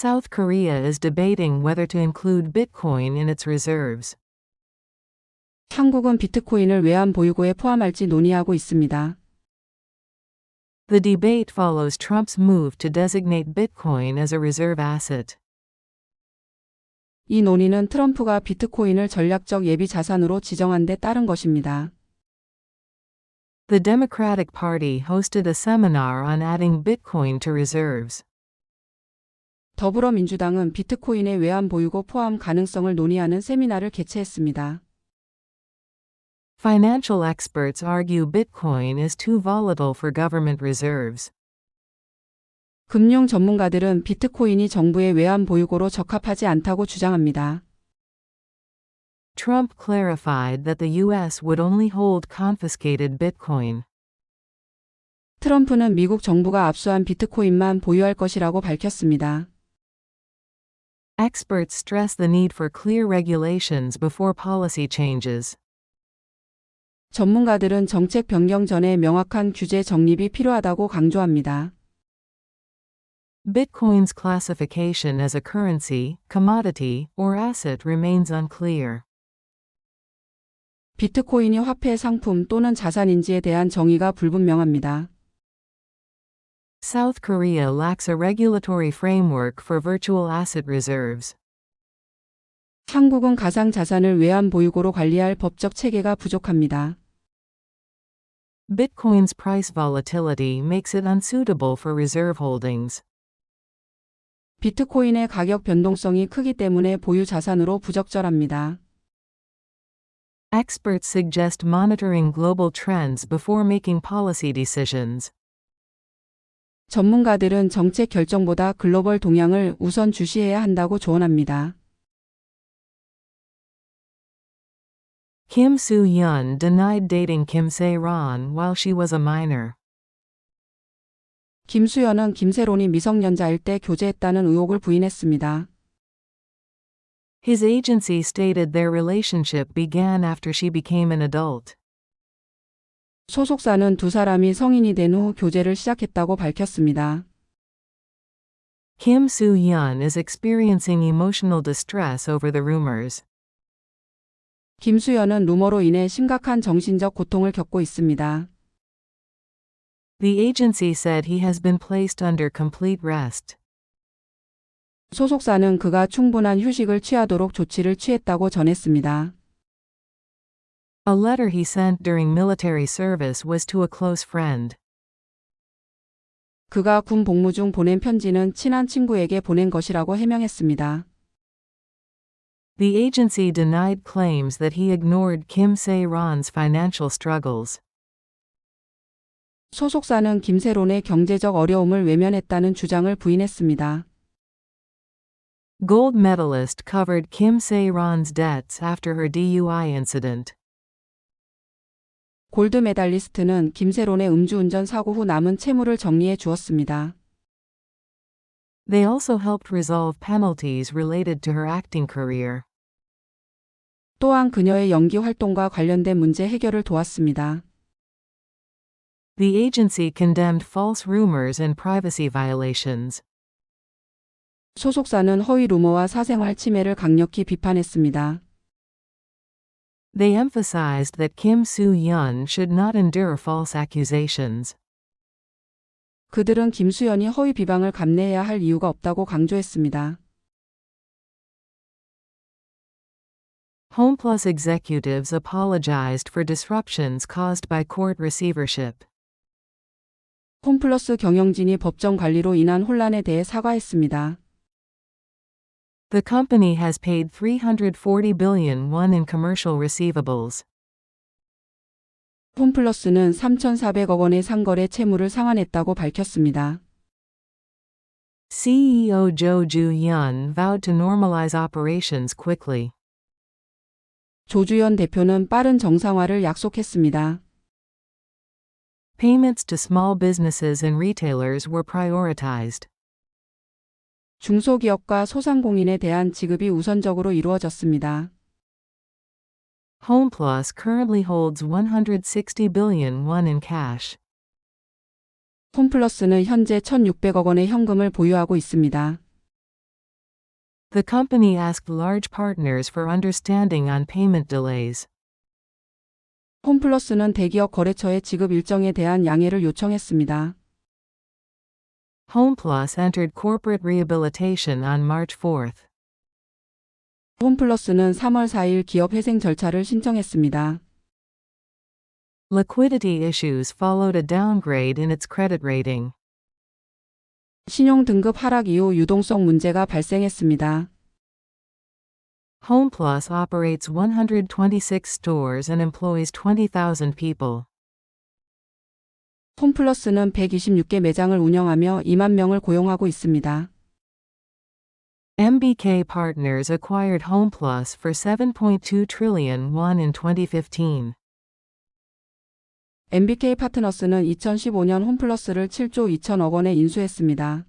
South Korea is debating whether to include Bitcoin in its reserves. 한국은 비트코인을 외환 보유고에 포함할지 논의하고 있습니다. The debate follows Trump's move to designate Bitcoin as a reserve asset. 이 논의는 트럼프가 비트코인을 전략적 예비 자산으로 지정한 데 따른 것입니다. The Democratic Party hosted a seminar on adding Bitcoin to reserves. 더불어민주당은 비트코인의 외환 보유고 포함 가능성을 논의하는 세미나를 개최했습니다. Financial experts argue Bitcoin is too volatile for government reserves. 금융 전문가들은 비트코인이 정부의 외환 보유고로 적합하지 않다고 주장합니다. Trump clarified that the U.S. would only hold confiscated Bitcoin. 트럼프는 미국 정부가 압수한 비트코인만 보유할 것이라고 밝혔습니다. Experts stress the need for clear regulations before policy changes. 전문가들은 정책 변경 전에 명확한 규제 정립이 필요하다고 강조합니다. Bitcoin's classification as a currency, commodity, or asset remains unclear. 비트코인이 화폐 상품 또는 자산인지에 대한 정의가 불분명합니다. South Korea lacks a regulatory framework for virtual asset reserves. 한국은 가상 자산을 외환 보유고로 관리할 법적 체계가 부족합니다. Bitcoin's price volatility makes it unsuitable for reserve holdings. 비트코인의 가격 변동성이 크기 때문에 보유 자산으로 부적절합니다. Experts suggest monitoring global trends before making policy decisions. 전문가들은 정책 결정보다 글로벌 동향을 우선 주시해야 한다고 조언합니다. Kim Soo-yeon denied dating Kim Se-ron while she was a minor. 김수현은 김세론이 미성년자일 때 교제했다는 의혹을 부인했습니다. His agency stated their relationship began after she became an adult. 소속사는 두 사람이 성인이 된 후 교제를 시작했다고 밝혔습니다. Kim Soo-yeon is experiencing emotional distress over the rumors. 김수현은 루머로 인해 심각한 정신적 고통을 겪고 있습니다. The agency said he has been placed under complete rest. 소속사는 그가 충분한 휴식을 취하도록 조치를 취했다고 전했습니다. A letter he sent during military service was to a close friend. 그가 군 복무 중 보낸 편지는 친한 친구에게 보낸 것이라고 해명했습니다. The agency denied claims that he ignored Kim Se-ron's financial struggles. 소속사는 김세론의 경제적 어려움을 외면했다는 주장을 부인했습니다. Gold medalist covered Kim Se-ron's debts after her DUI incident. 골드 메달리스트는 김세론의 음주운전 사고 후 남은 채무를 정리해 주었습니다. They also helped resolve penalties related to her acting career. 또한 그녀의 연기 활동과 관련된 문제 해결을 도왔습니다. The agency condemned false rumors and privacy violations. 소속사는 허위 루머와 사생활 침해를 강력히 비판했습니다. They emphasized that Kim Soo-yeon should not endure false accusations. 그들은 김수현이 허위 비방을 감내해야 할 이유가 없다고 강조했습니다. HomePlus executives apologized for disruptions caused by court receivership. 홈플러스 경영진이 법정 관리로 인한 혼란에 대해 사과했습니다. The company has paid 340 billion won in commercial receivables. 홈플러스는 3,400억 원의 상거래 채무를 상환했다고 밝혔습니다. CEO Jo Joo-yeon vowed to normalize operations quickly. 조주현 대표는 빠른 정상화를 약속했습니다. Payments to small businesses and retailers were prioritized. 중소기업과 소상공인에 대한 지급이 우선적으로 이루어졌습니다. HomePlus currently holds 160 billion won in cash. 홈플러스는 현재 1,600억 원의 현금을 보유하고 있습니다. The company asked large partners for understanding on payment delays. 홈플러스는 대기업 거래처에 지급 일정에 대한 양해를 요청했습니다. HomePlus entered corporate rehabilitation on March 4th. 홈플러스는 3월 4일 기업 회생 절차를 신청했습니다. Liquidity issues followed a downgrade in its credit rating. 신용 등급 하락 이후 유동성 문제가 발생했습니다. HomePlus operates 126 stores and employs 20,000 people. 홈플러스는 126개 매장을 운영하며 2만 명을 고용하고 있습니다. MBK Partners acquired HomePlus for 7.2 trillion won in 2015. MBK 파트너스는 2015년 홈플러스를 7조 2천억 원에 인수했습니다.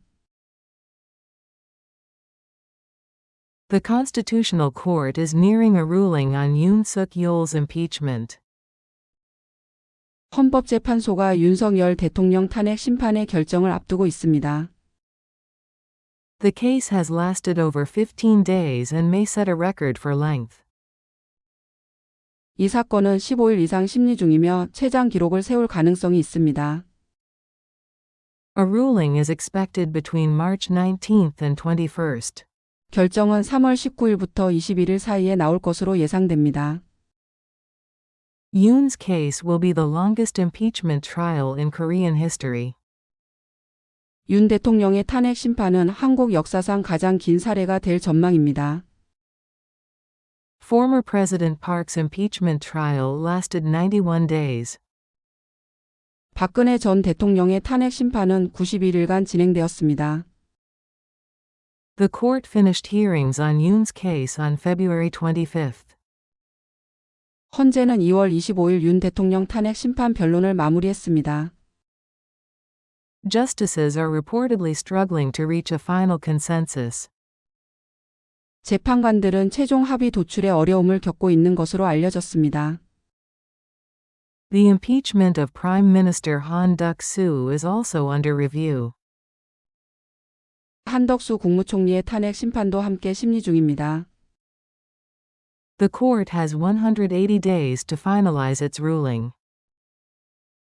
The Constitutional Court is nearing a ruling on Yoon Suk Yeol's impeachment. 헌법재판소가 윤석열 대통령 탄핵 심판의 결정을 앞두고 있습니다. The case has lasted over 15 days and may set a record for length. 이 사건은 15일 이상 심리 중이며 최장 기록을 세울 가능성이 있습니다. A ruling is expected between March 19th and 21st. 결정은 3월 19일부터 21일 사이에 나올 것으로 예상됩니다. Yoon's case will be the longest impeachment trial in Korean history. 윤 대통령의 탄핵 심판은 한국 역사상 가장 긴 사례가 될 전망입니다. Former President Park's impeachment trial lasted 91 days. 박근혜 전 대통령의 탄핵 심판은 91일간 진행되었습니다. The court finished hearings on Yoon's case on February 25th. 헌재는 2월 25일 윤 대통령 탄핵 심판 변론을 마무리했습니다. Justices are reportedly struggling to reach a final consensus. 재판관들은 최종 합의 도출에 어려움을 겪고 있는 것으로 알려졌습니다. The impeachment of Prime Minister Han Duck-soo is also under review. 한덕수 국무총리의 탄핵 심판도 함께 심리 중입니다. The court has 180 days to finalize its ruling.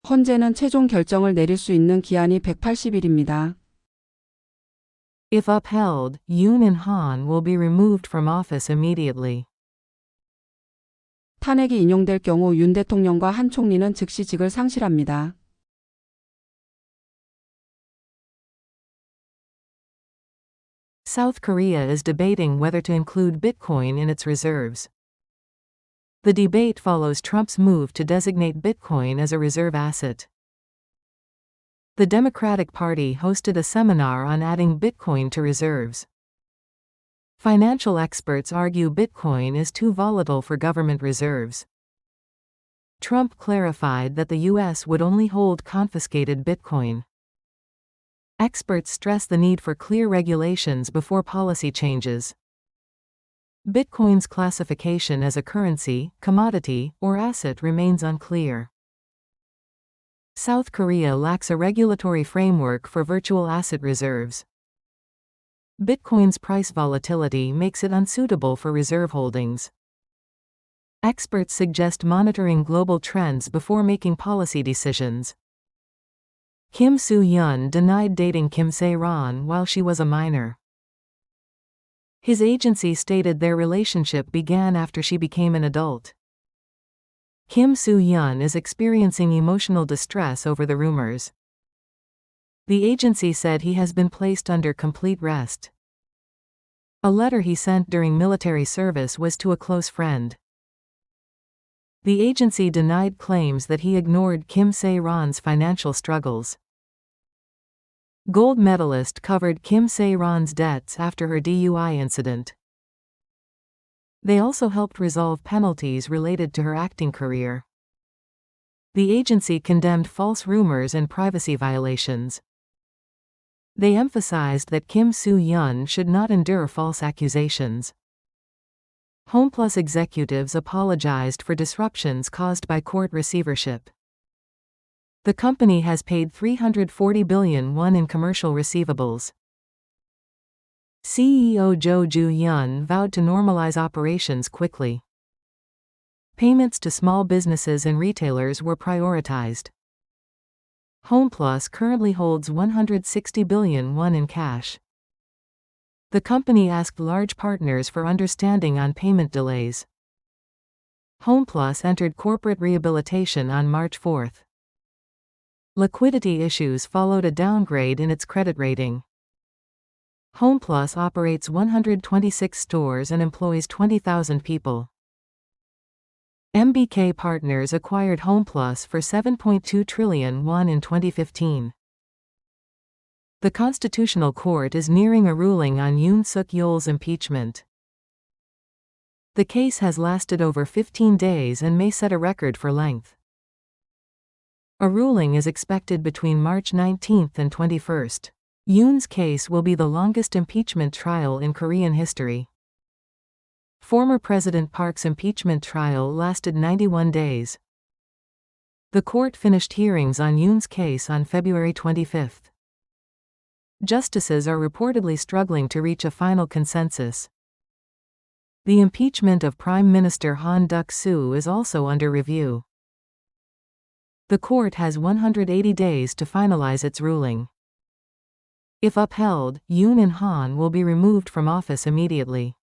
헌재는 최종 결정을 내릴 수 있는 기한이 180일입니다. If upheld, Yoon and Han will be removed from office immediately. 탄핵이 인용될 경우 윤 대통령과 한 총리는 즉시 직을 상실합니다. South Korea is debating whether to include Bitcoin in its reserves. The debate follows Trump's move to designate Bitcoin as a reserve asset. The Democratic Party hosted a seminar on adding Bitcoin to reserves. Financial experts argue Bitcoin is too volatile for government reserves. Trump clarified that the U.S. would only hold confiscated Bitcoin. Experts stress the need for clear regulations before policy changes. Bitcoin's classification as a currency, commodity, or asset remains unclear. South Korea lacks a regulatory framework for virtual asset reserves. Bitcoin's price volatility makes it unsuitable for reserve holdings. Experts suggest monitoring global trends before making policy decisions. Kim Soo Hyun denied dating Kim Se Ron while she was a minor. His agency stated their relationship began after she became an adult. Kim Soo Hyun is experiencing emotional distress over the rumors. The agency said he has been placed under complete rest. A letter he sent during military service was to a close friend. The agency denied claims that he ignored Kim Se Ron's financial struggles. Gold medalist covered Kim Se Ron's debts after her DUI incident. They also helped resolve penalties related to her acting career. The agency condemned false rumors and privacy violations. They emphasized that Kim Soo Hyun should not endure false accusations. HomePlus executives apologized for disruptions caused by court receivership. The company has paid 340 billion won in commercial receivables. CEO Jo Joo-hyun vowed to normalize operations quickly. Payments to small businesses and retailers were prioritized. HomePlus currently holds 160 billion won in cash. The company asked large partners for understanding on payment delays. HomePlus entered corporate rehabilitation on March 4. Liquidity issues followed a downgrade in its credit rating. HomePlus operates 126 stores and employs 20,000 people. MBK Partners acquired HomePlus for 7.2 trillion won in 2015. The Constitutional Court is nearing a ruling on Yoon Suk Yeol's impeachment. The case has lasted over 15 days and may set a record for length. A ruling is expected between March 19 and 21st. Yoon's case will be the longest impeachment trial in Korean history. Former President Park's impeachment trial lasted 91 days. The court finished hearings on Yoon's case on February 25. Justices are reportedly struggling to reach a final consensus. The impeachment of Prime Minister Han Duck-soo is also under review. The court has 180 days to finalize its ruling. If upheld, Yoon and Han will be removed from office immediately.